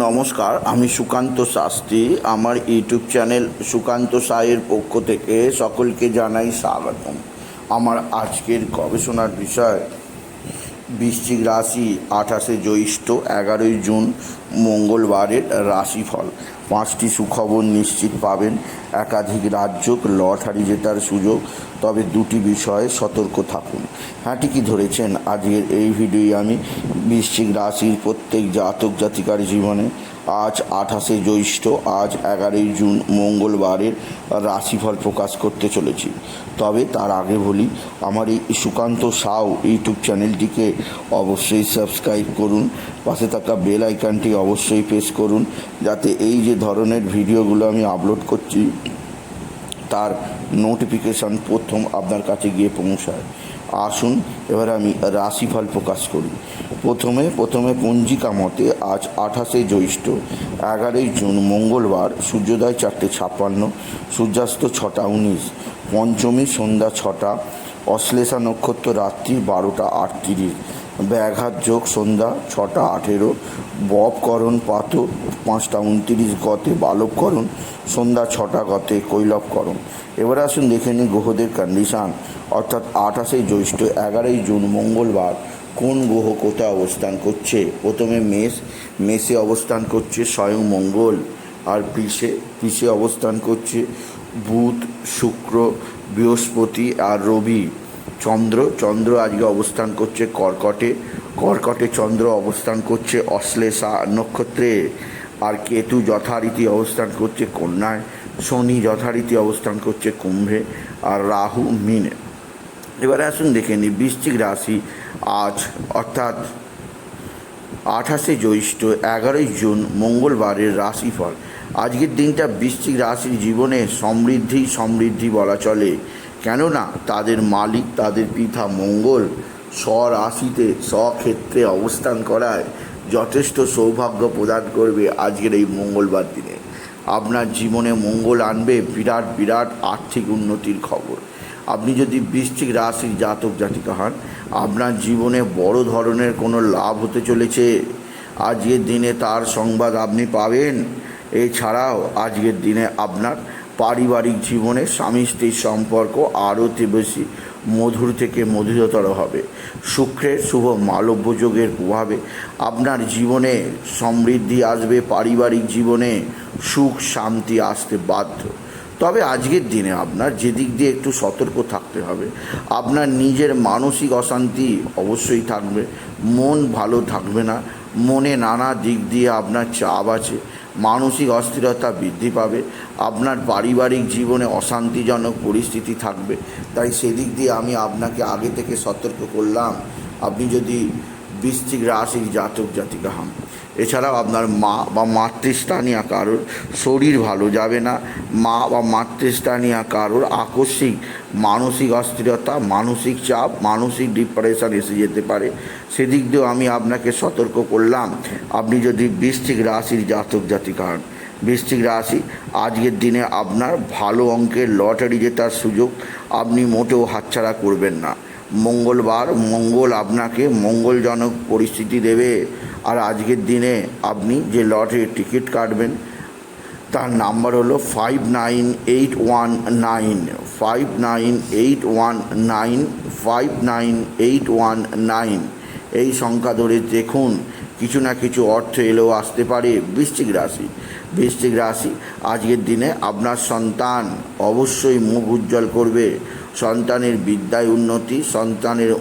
নমস্কার, আমি সুকান্ত শাস্ত্রী। আমার ইউটিউব চ্যানেল সুকান্ত সায়ের পক্ষ থেকে সকলকে জানাই স্বাগতম। আমার আজকের গবেষণার বিষয়, বৃশ্চিক রাশি আঠাশে জ্যৈষ্ঠ এগারোই জুন মঙ্গলবারের রাশিফল। পাঁচটি সুখবর নিশ্চিত পাবেন। একাধিক রাজ্য লটারি জেতার সুযোগ, তবে দুটি বিষয়ে সতর্ক থাকুন। হ্যাঁ ঠিকই ধরেছেন? আজকের এই ভিডিওই আমি বৃশ্চিক রাশির প্রত্যেক জাতক জাতিকার জীবনে আজ আঠাশে জ্যৈষ্ঠ, আজ এগারোই জুন মঙ্গলবারের রাশিফল প্রকাশ করতে চলেছি। তবে তার আগে বলি, আমার এই সুকান্ত সাউ ইউটিউব চ্যানেলটিকে অবশ্যই সাবস্ক্রাইব করুন, পাশে থাকা বেল আইকনটি অবশ্যই প্রেস করুন, যাতে এই যে ধরনের ভিডিওগুলো আমি আপলোড করছি, তার নোটিফিকেশন প্রথম আপনার কাছে গিয়ে পৌঁছায়। আসুন, এবার আমি রাশিফল প্রকাশ করি। প্রথমে প্রথমে পঞ্জিকা মতে আজ আঠাশে জ্যৈষ্ঠ, এগারোই জুন, মঙ্গলবার, সূর্যোদয় চারটে ছাপ্পান্ন, সূর্যাস্ত ছটা উনিশ, পঞ্চমী সন্ধ্যা ছটা, অশ্লেষা নক্ষত্র রাত্রি বারোটা আটত্রিশ ব্যাঘাত যোগ সন্ধ্যা ছটা আঠেরো ববকরণ পাত পাঁচটা উনত্রিশ গতে বালবকরণ সন্ধ্যা ছটা গতে কৈলবকরণ এবার আসুন দেখে নিন গ্রহদের কন্ডিশান অর্থাৎ আঠাশে জ্যৈষ্ঠ, এগারোই জুন, মঙ্গলবার, কোন গ্রহ কোথায় অবস্থান করছে? প্রথমে মেষ, মেষে অবস্থান করছে স্বয়ং মঙ্গল, আর পিসে পিসে অবস্থান করছে বুধ, শুক্র, বৃহস্পতি, আর রবি। চন্দ্র চন্দ্র আজকে অবস্থান করছে কর্কটে কর্কটে চন্দ্র অবস্থান করছে অশ্লেষা নক্ষত্রে, আর কেতু যথারীতি অবস্থান করছে কন্যায়, শনি যথারীতি অবস্থান করছে কুম্ভে, আর রাহু মিনে। এবারে আসুন দেখে নিই, বৃশ্চিক রাশি আজ, অর্থাৎ আঠাশে জ্যৈষ্ঠ, এগারোই জুন, মঙ্গলবারের রাশিফল। আজকের দিনটা বৃশ্চিক রাশির জীবনে সমৃদ্ধি সমৃদ্ধি বলা চলে। কেননা তাদের মালিক, তাদের পিতা মঙ্গল স্বরাশিতে, স্বক্ষেত্রে অবস্থান করায় যথেষ্ট সৌভাগ্য প্রদান করবে আজকের এই মঙ্গলবার দিনে। আপনার জীবনে মঙ্গল আনবে বিরাট বিরাট আর্থিক উন্নতির খবর। আপনি যদি বৃশ্চিক রাশির জাতক, জাতিকা হন, আপনার জীবনে বড় ধরনের কোনো লাভ হতে চলেছে। আজকের দিনে তার সংবাদ আপনি পাবেন। এছাড়াও আজকের দিনে আপনার পারিবারিক জীবনে স্বামী স্ত্রীর সম্পর্ক আরও বেশি মধুর থেকে মধুরতর হবে। শুক্রের শুভ মালব্য যোগের প্রভাবে আপনার জীবনে সমৃদ্ধি আসবে, পারিবারিক জীবনে সুখ, শান্তি আসতে বাধ্য। তবে আজকের দিনে আপনার যেদিক দিয়ে একটু সতর্ক থাকতে হবে। আপনার নিজের মানসিক অশান্তি অবশ্যই থাকবে, মন ভালো থাকবে না মনে নানা দিক দিয়ে আপনার চাপ আছে। মানসিক অস্থিরতা বৃদ্ধি পাবে। আপনার পারিবারিক জীবনে অশান্তিজনক পরিস্থিতি থাকবে। তাই সেদিক দিয়ে আমি আপনাকে আগে থেকে সতর্ক করলাম। আপনি যদি বৃশ্চিক রাশির জাতক জাতিকা হন। এছাড়াও আপনার মা বা মাতৃস্থানীয় কারোর শরীর ভালো যাবে না। মা বা মাতৃস্থানীয় কারোর আকস্মিক মানসিক অস্থিরতা, মানসিক চাপ, মানসিক ডিপ্রেশন এসে যেতে পারে। সেদিক দিয়েও আমি আপনাকে সতর্ক করলাম। আপনি যদি বৃশ্চিক রাশির জাতক জাতিকা হন বৃশ্চিক রাশি, আজকের দিনে আপনার ভালো অঙ্কের লটারি জেতার সুযোগ আপনি মোটেও হাতছাড়া করবেন না। মঙ্গলবার মঙ্গল আপনাকে মঙ্গলজনক পরিস্থিতি দেবে। আর আজকের দিনে আপনি যে লটারির টিকিট কাটবেন, তার নাম্বার হলো five nine eight one nine five nine eight one nine five nine eight one nine এই সংখ্যা ধরে দেখুন, কিছু না কিছু অর্থ এলেও আসতে পারে বৃশ্চিক রাশি। বৃশ্চিক রাশি, আজকের দিনে আপনার সন্তান অবশ্যই মুখ উজ্জ্বল করবে। সন্তানের বিদ্যায় উন্নতি, সন্তানের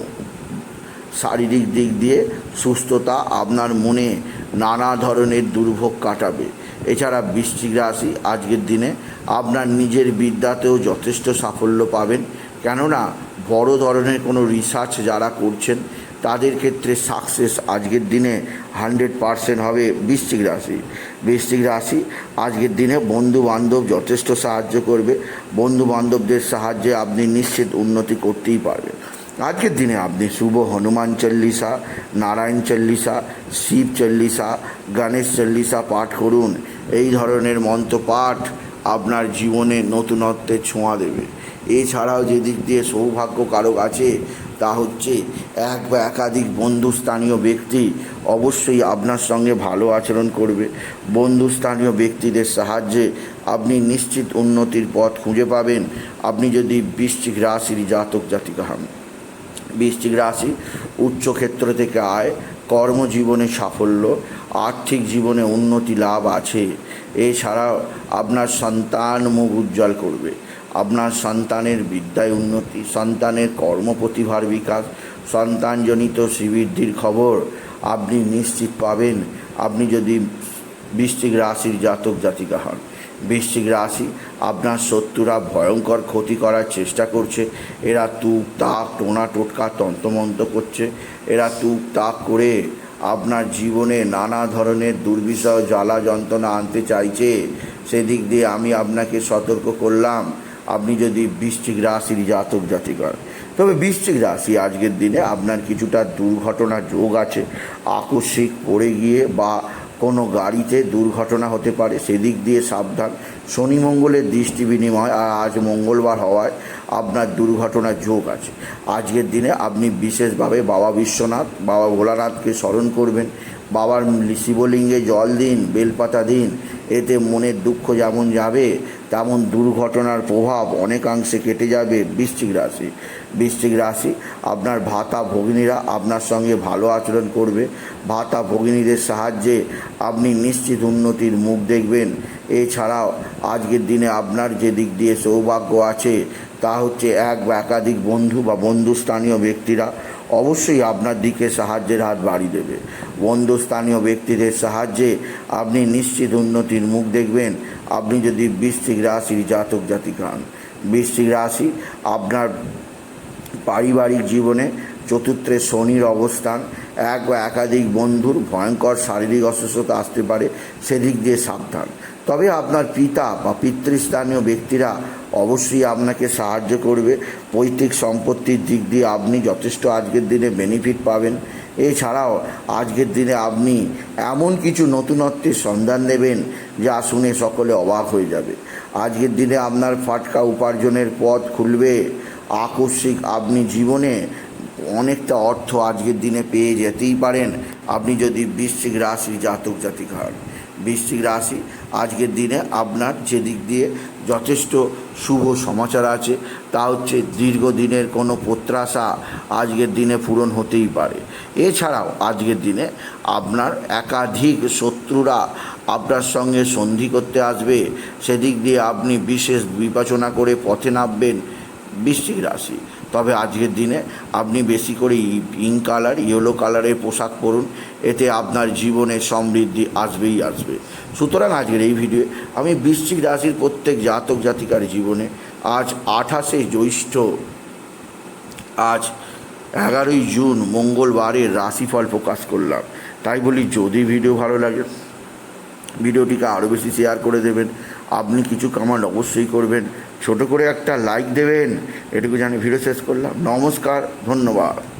শারীরিক দিক দিয়ে সুস্থতা আপনার মনে নানা ধরনের দুর্ভোগ কাটাবে। এছাড়া বৃশ্চিক রাশি, আজকের দিনে আপনার নিজের বিদ্যাতেও যথেষ্ট সাফল্য পাবেন। কেননা বড় ধরনের কোনো রিসার্চ যারা করছেন তাদের ক্ষেত্রে সাকসেস আজকের দিনে হান্ড্রেড পারসেন্ট হবে বৃশ্চিক রাশি। বৃশ্চিক রাশি আজকের দিনে বন্ধু বান্ধব যথেষ্ট সাহায্য করবে। বন্ধু বান্ধবদের সাহায্যে আপনি নিশ্চিত উন্নতি করতেই পারবেন। আজকের দিনে আপনি শুভ হনুমান চল্লিশা, নারায়ণ চল্লিশা, শিব চল্লিশা, গণেশ চল্লিশা পাঠ করুন। এই ধরনের মন্ত্র পাঠ আপনার জীবনে নতুনত্বের ছোঁয়া দেবে। এছাড়াও যে দিক দিয়ে সৌভাগ্য কারক আছে, তা হচ্ছে এক বা একাধিক বন্ধুস্থানীয় ব্যক্তি অবশ্যই আপনার সঙ্গে ভালো আচরণ করবে। বন্ধুস্থানীয় ব্যক্তিদের সাহায্যে আপনি নিশ্চিত উন্নতির পথ খুঁজে পাবেন। আপনি যদি বৃশ্চিক রাশির জাতক জাতিকা হন, বৃশ্চিক রাশি উচ্চক্ষেত্র থেকে আয়, কর্মজীবনে সাফল্য, আর্থিক জীবনে উন্নতি লাভ আছে। এছাড়াও আপনার সন্তান মুখ উজ্জ্বল করবে। আপনার সন্তানের বিদ্যায় উন্নতি, সন্তানের কর্মপ্রতিভার বিকাশ, সন্তানজনিত শ্রীবৃদ্ধির খবর আপনি নিশ্চিত পাবেন। আপনি যদি বৃশ্চিক রাশির জাতক জাতিকা হন, বৃশ্চিক রাশি আপনার শত্রুরা ভয়ঙ্কর ক্ষতি করার চেষ্টা করছে। এরা তুক তাক, টোনা টোটকা, তন্ত্রমন্ত্র করছে। এরা তুক তাক করে আপনার জীবনে নানা ধরনের দুর্বিষহ জ্বালা যন্ত্রণা আনতে চাইছে। সেদিক দিয়ে আমি আপনাকে সতর্ক করলাম। আপনি যদি বৃশ্চিক রাশির জাতক জাতিকার, তবে বৃশ্চিক রাশি আজকের দিনে আপনার কিছুটা দুর্ঘটনার যোগ আছে। আকস্মিক পড়ে গিয়ে বা কোনো গাড়িতে দুর্ঘটনা হতে পারে, সেদিক দিয়ে সাবধান। শনি মঙ্গলের দৃষ্টি বিনিময়, আর আজ মঙ্গলবার হওয়ায় আপনার দুর্ঘটনার যোগ আছে। আজকের দিনে আপনি বিশেষভাবে বাবা বিশ্বনাথ, বাবা ভোলানাথকে স্মরণ করবেন। বাবার শিবলিঙ্গে জল দিন, বেলপাতা দিন, এতে মনের দুঃখ যেমন যাবে, তেমন দুর্ঘটনার প্রভাব অনেকাংশে কেটে যাবে বৃশ্চিক রাশি। বৃশ্চিক রাশি, আপনার ভাতা ভগিনীরা আপনার সঙ্গে ভালো আচরণ করবে। ভাতা ভগিনীদের সাহায্যে আপনি নিশ্চিত উন্নতির মুখ দেখবেন। এছাড়াও, আজকের দিনে আপনার যে দিক দিয়ে সৌভাগ্য আছে, তা হচ্ছে এক বা একাধিক বন্ধু বা বন্ধুস্থানীয় ব্যক্তিরা অবশ্যই আপনার দিকে সাহায্যের হাত বাড়িয়ে দেবে। বন্ধুস্থানীয় ব্যক্তিদের সাহায্যে আপনি নিশ্চিত উন্নতির মুখ দেখবেন। আপনি যদি বৃশ্চিক রাশির জাতক জাতিকা হন। বৃশ্চিক রাশি আপনার পারিবারিক জীবনে চতুর্থে শনির অবস্থান। এক বা একাধিক বন্ধুর ভয়ঙ্কর শারীরিক অসুস্থতা আসতে পারে, সেদিক দিয়ে সাবধান। তবে আপনার পিতা বা পিতৃস্থানীয় ব্যক্তিরা অবশ্যই আপনাকে সাহায্য করবে। পৈতৃক সম্পত্তির দিক দিয়ে আপনি যথেষ্ট আজকের দিনে বেনিফিট পাবেন। এছাড়াও আজকের দিনে আপনি এমন কিছু নতুনত্বের সন্ধান নেবেন যা শুনে সকলে অবাক হয়ে যাবে। আজকের দিনে আপনার ফাটকা উপার্জনের পথ খুলবে। আকস্মিক আপনি জীবনে অনেকটা অর্থ আজকের দিনে পেয়ে যেতেই পারেন। আপনি যদি বৃশ্চিক রাশির জাতক জাতিক হন বৃশ্চিক রাশি, আজকের দিনে আপনার যেদিক দিয়ে যথেষ্ট শুভ সমাচার আছে। তা হচ্ছে দীর্ঘদিনের কোনো প্রত্যাশা আজকের দিনে পূরণ হতেই পারে। এছাড়াও আজকের দিনে আপনার একাধিক শত্রুরা আপনার সঙ্গে সন্ধি করতে আসবে। সেদিক দিয়ে আপনি বিশেষ বিবেচনা করে পথে নামবেন। বৃশ্চিক রাশি তবে আজকের দিনে আপনি বেশি করে পিঙ্ক কালার ইয়েলো কালারের পোশাক পরুন, এতে আপনার জীবনে সমৃদ্ধি আসবেই আসবে। সুতরাং আজকের এই ভিডিও আমি বৃশ্চিক রাশির প্রত্যেক জাতক জাতিকার জীবনে আজ আঠাশে জ্যৈষ্ঠ, আজ এগারোই জুন মঙ্গলবারের রাশিফল প্রকাশ করলাম। তাই বলি যদি ভিডিও ভালো লাগে ভিডিওটিকে আরও বেশি শেয়ার করে দেবেন। আপনি কিছু কামান অবশ্যই করবেন। ছোট করে একটা লাইক দেবেন। এটুকু জানি ভিডিও শেষ করলাম। নমস্কার, ধন্যবাদ।